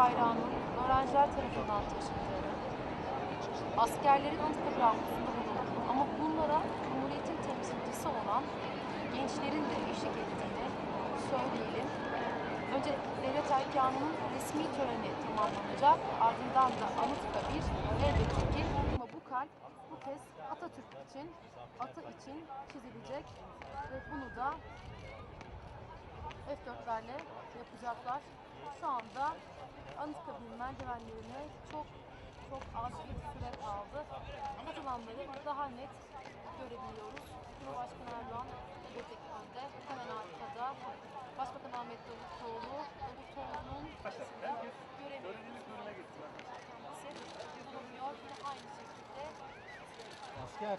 Bayrağının öğrenciler tarafından taşındığını, askerlerin Anıtkabir avlusunda bulunduğunu ama bunlara Cumhuriyet'in temsilcisi olan gençlerin de eşlik ettiğini söyleyelim. Önce devlet erkanının resmi töreni tamamlanacak. Ardından da Anıtkabir elbette ki ama bu kalp bu kez Atatürk için, ata için çizilecek ve bunu da F4'lerle yapacaklar. Şu anda Anıtkabir merdivenlerine çok çok az bir süre kaldı. Katılanları daha net görebiliyoruz. Cumhurbaşkanı Erdoğan Göbekleri'nde hemen arkada Başbakan Ahmet Davutoğlu, Davutoğlu'nun görevini bulunuyor. Yine aynı şekilde Asker.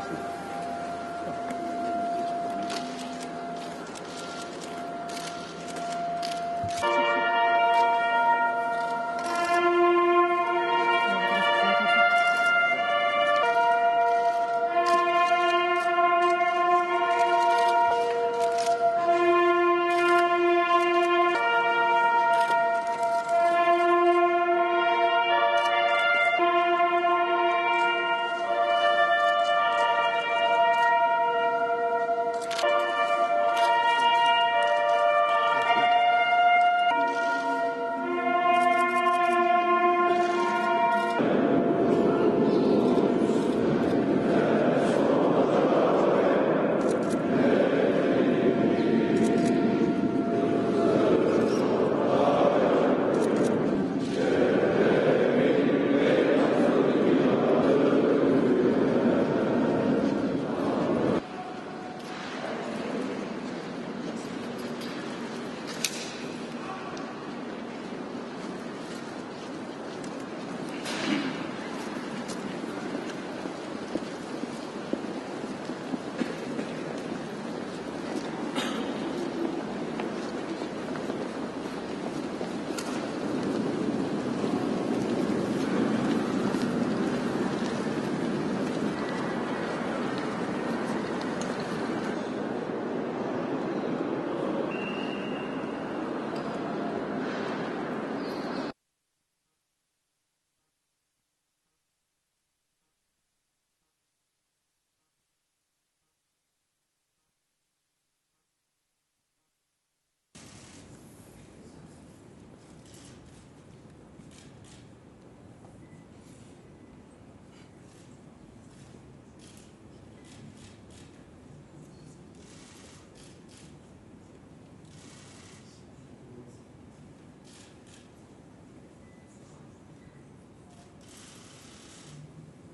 してる。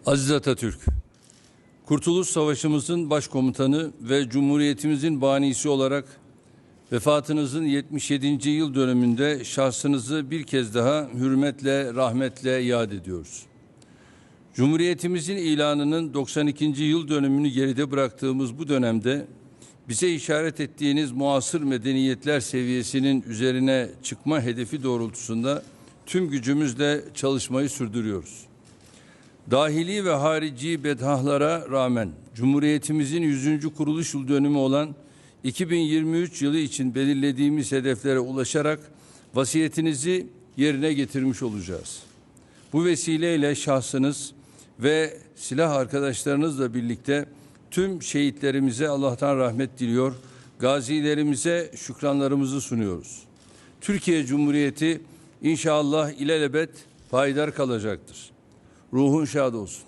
Aziz Atatürk, Kurtuluş Savaşımızın başkomutanı ve Cumhuriyetimizin banisi olarak vefatınızın 77. yıl dönümünde şahsınızı bir kez daha hürmetle, rahmetle yad ediyoruz. Cumhuriyetimizin ilanının 92. yıl dönümünü geride bıraktığımız bu dönemde bize işaret ettiğiniz muasır medeniyetler seviyesinin üzerine çıkma hedefi doğrultusunda tüm gücümüzle çalışmayı sürdürüyoruz. Dahili ve harici bedhahlara rağmen Cumhuriyetimizin 100. kuruluş yıl dönümü olan 2023 yılı için belirlediğimiz hedeflere ulaşarak vasiyetinizi yerine getirmiş olacağız. Bu vesileyle şahsınız ve silah arkadaşlarınızla birlikte tüm şehitlerimize Allah'tan rahmet diliyor. Gazilerimize şükranlarımızı sunuyoruz. Türkiye Cumhuriyeti inşallah ilelebet payidar kalacaktır. Ruhun şad olsun.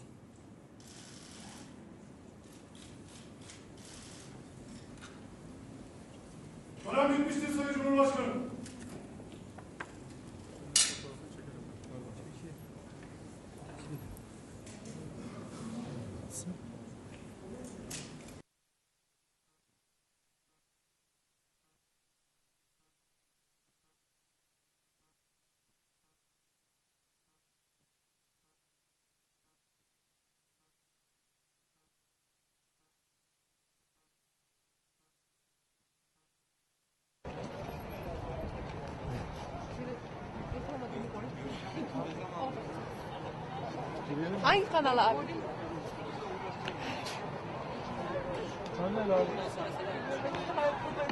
Tören bitmiştir Sayın Cumhurbaşkanım. Hangi kanal abi? Ne lazım?